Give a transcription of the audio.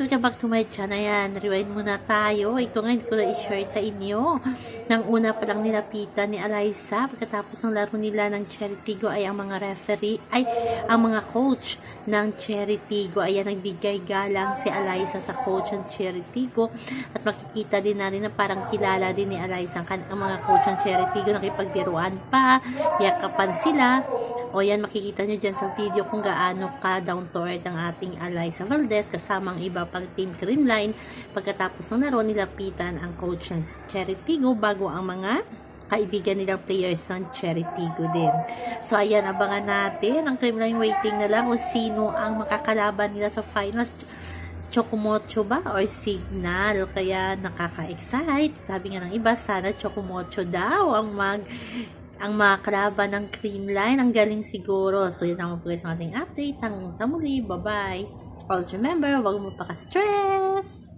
Welcome back to my channel. Ayan, rewind muna tayo. Ito nga, hindi ko na i-share sa inyo. Nang una pa lang nilapitan ni Eliza, pagkatapos ng laro nila ng Cheritigo ay ang mga referee, ay ang mga coach ng Cheritigo. Ayan, nagbigay galang si Eliza sa coach ng Cheritigo. At makikita din natin na parang kilala din ni Eliza ang, mga coach ng Cheritigo. Nakipagbiruan pa, yakapan sila. O yan, makikita nyo dyan sa video kung gaano ka down to earth ang ating Eliza Valdez kasama ang iba pang team Creamline. Pagkatapos ng laro, nilapitan ang coach ng Cherry Tigo bago ang mga kaibigan nilang players ng Cherry Tigo din. So ayan, abangan natin. Ang Creamline waiting na lang kung sino ang makakalaban nila sa finals. Chocomocho ba or Signal? Kaya nakaka-excite. Sabi nga ng iba, sana Chocomocho daw ang mag ang mga kalaban ng Creamline. Ang galing siguro. So, yun ang mga ng ating update. Hanggang sa muli. Bye-bye. Always remember, huwag mo pa ka-stress.